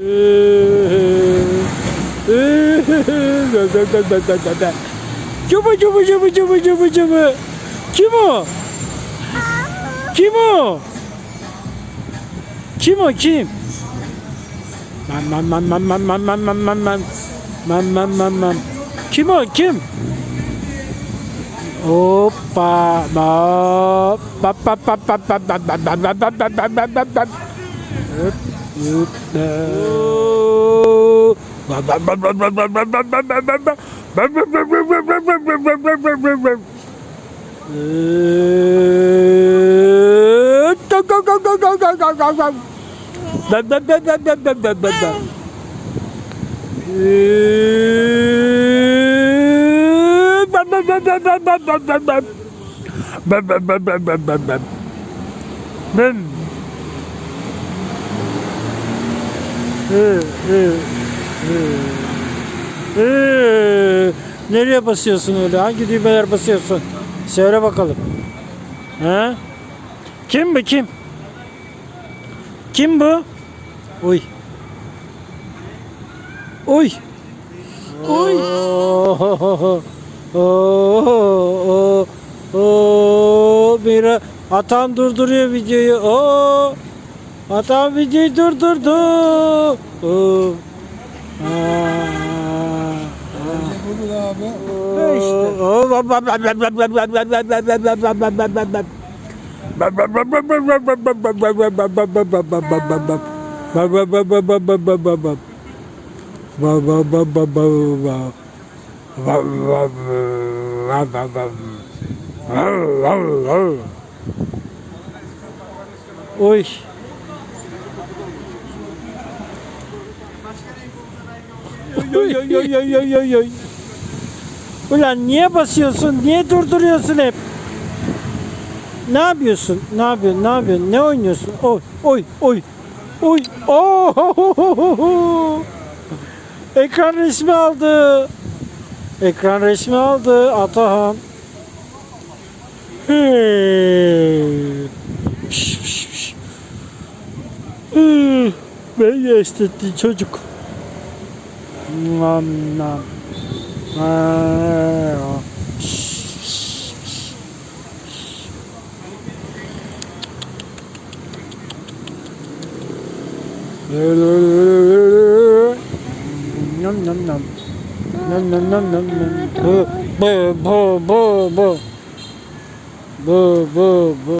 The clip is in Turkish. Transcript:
Cubu cubu cubu cubu cubu cubu. Kim o? Kim o? Kim o kim? Man man man man man man man man man man man man man man Kim o kim? Hoppa bap bap bap bap bap bap bap bap bap bap bap bap bap bap bap Look now. Go, go, go, go, go, go, go, go, go. Da, da, da, da, da, da, da, da, da. Bum, bum, bum, bum, bum, bum, bum. Nereye basıyorsun öyle? Hangi düğmeler basıyorsun? Söyle bakalım. Ha? Kim bu kim? Kim bu? Uy. Uy. Uy. Oo, oo, oo, Mira atan durduruyor videoyu. Oo. Adam videoyu durdurdu. Oo. Oy. Oy oy oy oy oy oy oy. Ulan niye basıyorsun? Niye durduruyorsun hep? Ne yapıyorsun? Ne yapıyorsun? Ne yapıyorsun? Ne oynuyorsun? Oy oy oy. Oy. Oo! Ekran resmi aldı. Ekran resmi aldı Atahan. Hey. Piş, piş, piş. Üh, Ben estetli çocuk. Nam nam. Nam nam nam. Nam nam nam nam nam. Bu bu bu bu. Bu bu bu.